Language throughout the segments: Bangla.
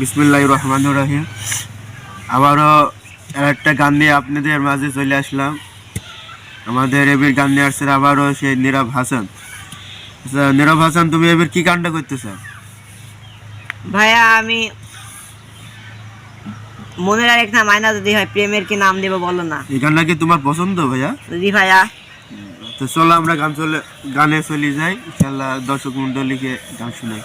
বিসমুল্লাহ রহমান রাহিম। আবারও একটা গান নিয়ে আপনাদের মাঝে চলে আসলাম। আমাদের এবির গান নিয়ে আসছে আবারও সেই নীরব হাসান। আচ্ছা নীরব হাসান তুমি এবির কি গানটা করতেছ? ভাইয়া আমি মনের আর একটা মাইনা যদি হয় প্রেমের কি নাম দেবো বলো না। এই গানটা কি তোমার পছন্দ ভাইয়া? যদি ভাইয়া। তো চলো আমরা গান চলে গানে চলে যাই। ইনশাল্লাহ দর্শক মন্ডলীকে গান শুনাই।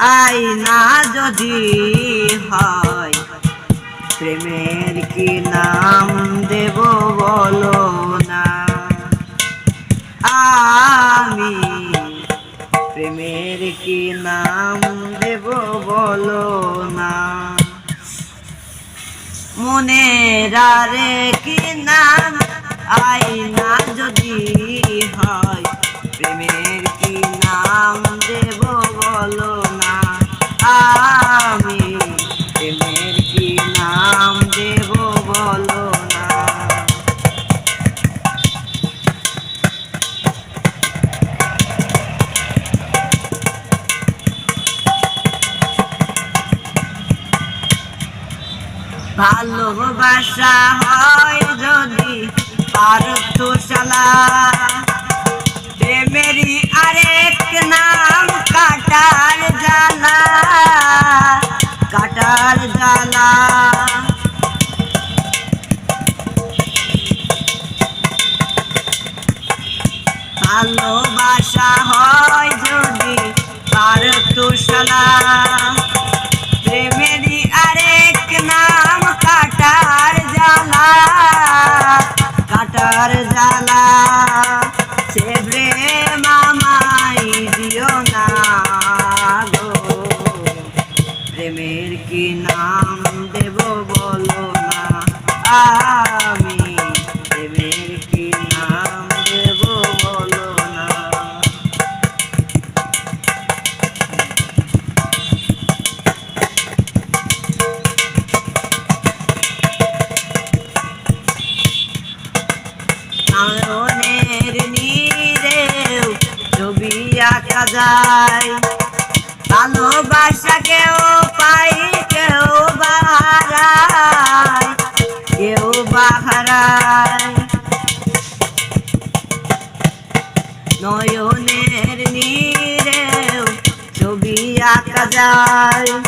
আইনা যদি হয়, প্রেমের কি নাম দেব বলো না? আমি প্রেমের কি নাম দেব বলো না? মনে রারে কি নাম? আইনা যদি হয়, প্রেমের নাম দেব বলো না। ভালোবাসা হয় ভালোবাসা হয় যদি পারত শালা প্রেমেরই আরেক নাম কাটার জ্বালা কাটার জ্বালা। সে প্রেম আমায় দিও না গো। প্রেমের কি নাম দেব বলো না? আমি আঁকা যায়। ভালোবাসা কেউ পাই কেউ বাহারায় কেউ বাহারায়। নয়নের নীরেও ছবি আঁকা যায়।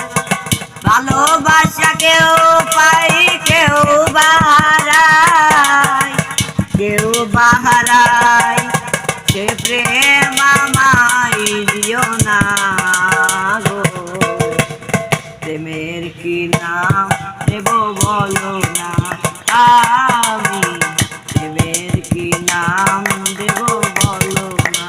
কি নাম দেব বলো না? আমি প্রেমের কি নাম দেব বলো না?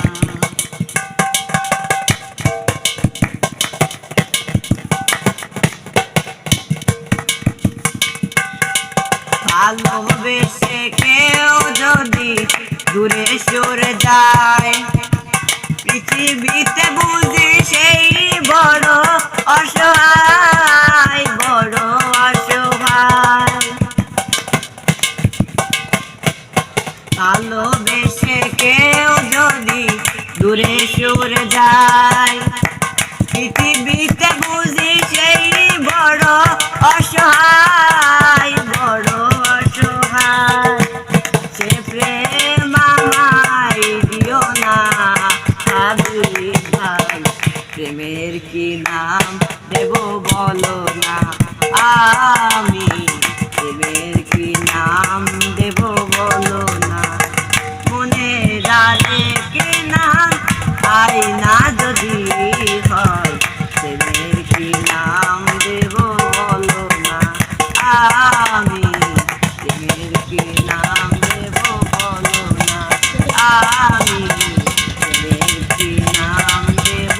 ভালোবেসে কেউ যদি দূরে সরে যায়, পৃথিবীতে বুঝি সেই বড় অসহায় বড় অসহায়। কেউ যদি দূরে যায় পৃথিবীতে বুঝি সেই বড় অসহায়। আমি প্রেমের কি নাম দেব বলো না? মনে ডালে কে আই না যদি হয়? প্রেমের কি নাম দেব বলো না? আমি প্রেমের কি নাম দেব আমি কি নাম দেব